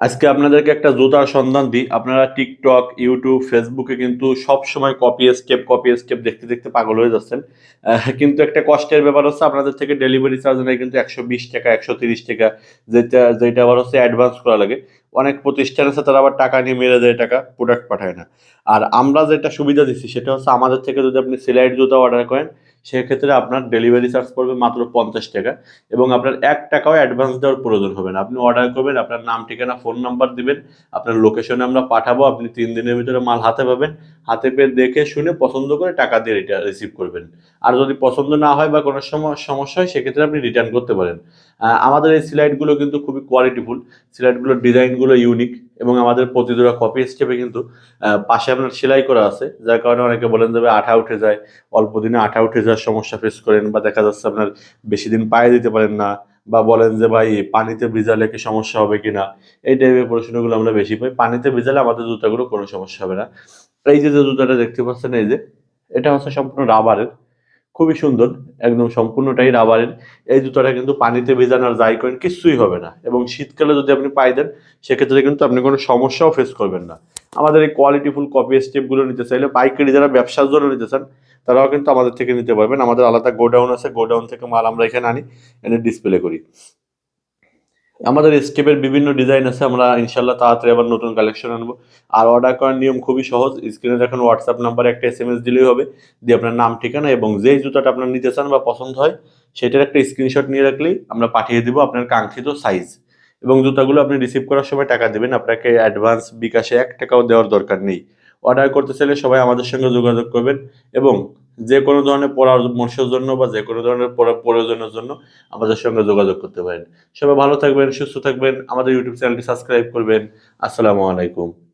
আজকে আপনাদেরকে একটা জুতার সন্ধান দিই। আপনারা টিকটক ইউটিউব ফেসবুকে কিন্তু সব সময় কপি স্টেপ কপি স্টেপ দেখতে দেখতে পাগল হয়ে যাচ্ছেন। কিন্তু একটা কষ্টের ব্যাপার হচ্ছে আপনাদের থেকে ডেলিভারি চার্জ নেয় কিন্তু একশো বিশ টাকা, একশো তিরিশ টাকা, যেটা যেটা আবার হচ্ছে অ্যাডভান্স করা লাগে। অনেক প্রতিষ্ঠান আছে, তারা আবার টাকা নিয়ে মেরে দেয় টাকা প্রোডাক্ট পাঠায় না। আর আমরা যেটা সুবিধা দিচ্ছি, সেটা হচ্ছে আমাদের থেকে যদি আপনি সিলাইট জুতা অর্ডার করেন সেক্ষেত্রে আপনার ডেলিভারি চার্জ পড়বে মাত্র পঞ্চাশ টাকা এবং আপনার এক টাকাও অ্যাডভান্স দেওয়ার প্রয়োজন হবে না। আপনি অর্ডার করবেন, আপনার নাম, ঠিকানা ফোন নাম্বার দিবেন, আপনার লোকেশনে আমরা পাঠাবো, আপনি তিন দিনের ভিতরে মাল হাতে পাবেন হাতে পেয়ে দেখে শুনে পছন্দ করে টাকা দিয়ে এটা রিসিভ করবেন। আর যদি পছন্দ না হয় বা কোনো সমস্যা হয়, সেক্ষেত্রে আপনি রিটার্ন করতে পারেন। আমাদের এই সিলাইটগুলো কিন্তু খুবই কোয়ালিটিফুল সিলাইটগুলোর ডিজাইনগুলো ইউনিক এবং আমাদের প্রতিদুরা কপি স্টেপে কিন্তু পাশে আপনার সেলাই করা আছে। যার কারণে অনেকে বলেন যাবে আঠা উঠে যায়। অল্প দিনে আঠা উঠে যাওয়ার সমস্যা ফেস করেন বা দেখা যাচ্ছে আপনার বেশি দিন পায়ে দিতে পারেন না। বা বলেন যে, ভাই, পানিতে ভিজালে কি সমস্যা হবে কিনা? এই টাইপের প্রশ্নগুলো আমরা বেশি পাই। পানিতে ভিজালে আমাদের জুতাগুলো কোনো সমস্যা হবে না। এই যে যে জুতাটা দেখতে পাচ্ছেন, এই যে, এটা হচ্ছে সম্পূর্ণ রাবারের। খুবই সুন্দর, একদম সম্পূর্ণটাই রাবারের। এই জুতাটা কিন্তু পানিতে ভেজানোর যাই করেন কিছুই হবে না এবং শীতকালে যদি আপনি পাই দেন, সেক্ষেত্রে কিন্তু আপনি কোনো সমস্যাও ফেস করবেন না। আমাদের এই কোয়ালিটিফুল কপি স্টেপগুলো নিতে চাইলে পাইকারি যারা ব্যবসার জন্য নিতে চান, তারাও কিন্তু আমাদের থেকে নিতে পারবেন। আমাদের আলাদা গোডাউন আছে, গোডাউন থেকে মাল আমরা এখানে আনি, এনে ডিসপ্লে করি। আমাদের স্টেপের বিভিন্ন ডিজাইন আছে, আমরা ইনশাল্লাহ তাড়াতাড়ি আবার নতুন কালেকশন আনব। আর অর্ডার করার নিয়ম খুবই সহজ স্ক্রিনে দেখুন হোয়াটসঅ্যাপ নাম্বারে একটা এস এম এস দিলেই হবে, দিয়ে আপনার নাম, ঠিকানা এবং যেই জুতাটা আপনার নিতে চান বা পছন্দ হয়, সেটার একটা স্ক্রিনশট নিয়ে রাখলেই আমরা পাঠিয়ে দিব আপনার কাঙ্ক্ষিত সাইজ এবং জুতাগুলো আপনি রিসিভ করার সময় টাকা দেবেন। আপনাকে অ্যাডভান্স বিকাশে এক টাকাও দেওয়ার দরকার নেই। অর্ডার করতে চাইলে সবাই আমাদের সঙ্গে যোগাযোগ করবেন এবং যে কোনো ধরনের পরামর্শের জন্য বা যে কোনো ধরনের পড়া প্রয়োজনের জন্য আমাদের সঙ্গে যোগাযোগ করতে পারেন। সবাই ভালো থাকবেন, সুস্থ থাকবেন। আমাদের ইউটিউব চ্যানেলটি সাবস্ক্রাইব করবেন। আসসালামু আলাইকুম।